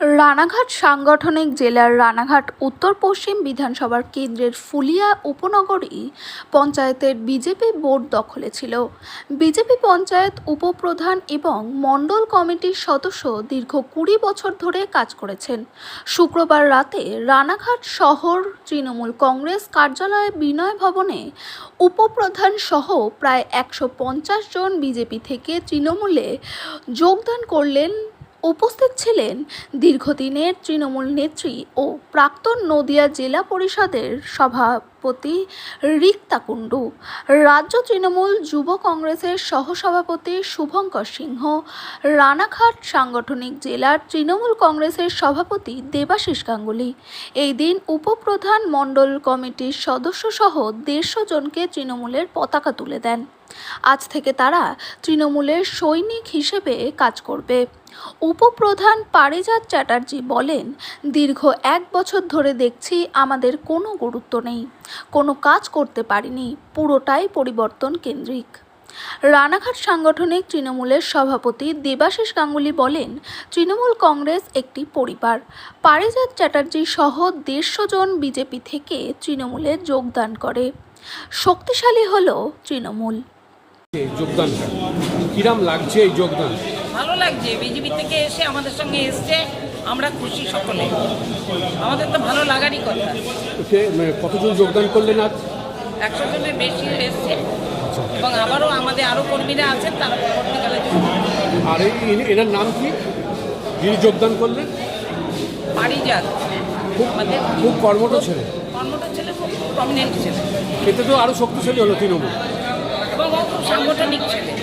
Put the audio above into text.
রানাঘাট সাংগঠনিক জেলার রানাঘাট উত্তর পশ্চিম বিধানসভার কেন্দ্রের ফুলিয়া উপনগরী পঞ্চায়েতের বিজেপি বোর্ড দখলে ছিল। বিজেপি পঞ্চায়েত উপপ্রধান এবং মণ্ডল কমিটির সদস্য দীর্ঘ কুড়ি বছর ধরে কাজ করেছেন। শুক্রবার রাতে রানাঘাট শহর তৃণমূল কংগ্রেস কার্যালয়ে বিনয় ভবনে উপপ্রধান সহ প্রায় একশো পঞ্চাশ জন বিজেপি থেকে তৃণমূলে যোগদান করলেন উপস্থিত ছিলেন দীর্ঘদিনের তৃণমূল নেত্রী ও প্রাক্তন নদিয়া জেলা পরিষদের সভাপতি রিক্তা কুণ্ডু, রাজ্য তৃণমূল যুব কংগ্রেসের সহসভাপতি শুভঙ্কর সিংহ, রানাঘাট সাংগঠনিক জেলার তৃণমূল কংগ্রেসের সভাপতি দেবাশিস গাঙ্গুলি। এই দিন উপপ্রধান মণ্ডল কমিটির সদস্যসহ দেড়শো জনকে তৃণমূলের পতাকা তুলে দেন। আজ থেকে তারা তৃণমূলের সৈনিক হিসেবে কাজ করবে। উপপ্রধান পারিজাত চ্যাটার্জি বলেন, দীর্ঘ এক বছর ধরে দেখছি আমাদের কোনো গুরুত্ব নেই, কোনো কাজ করতে পারিনি, পুরোটাই পরিবর্তন কেন্দ্রিক। রানাঘাট সাংগঠনিক তৃণমূলের সভাপতি দেবাশিস গাঙ্গুলি বলেন, তৃণমূল কংগ্রেস একটি পরিবার। পারিজাত চ্যাটার্জি সহ দেড়শো জন বিজেপি থেকে তৃণমূলে যোগদান করে। শক্তিশালী হল তৃণমূল। যোগদানটা কিরাম লাগছে এই যোগদান? ভালো লাগছে। বিজেপি থেকে এসে আমাদের সঙ্গে এসছে। আমরা খুশি সকলে। আমাদের তো ভালো লাগারই কথা। মানে কতজন যোগদান করলেন আজ? একশো জনের বেশি এসছে। এবং আবারও আমাদের আরও কর্মীরা আছেন তারা পরবর্তীকালে আর এই এনার নাম কি? যিনি যোগদান করলেন? পারিজাত। আমাদের খুব কর্মঠ ছেলে। কর্মটা ছেলে খুব প্রমিনেন্ট ছেলে। এতে তো আরও শক্তিশালী হলো তৃণমূল। সাংগঠনিক ছেলে।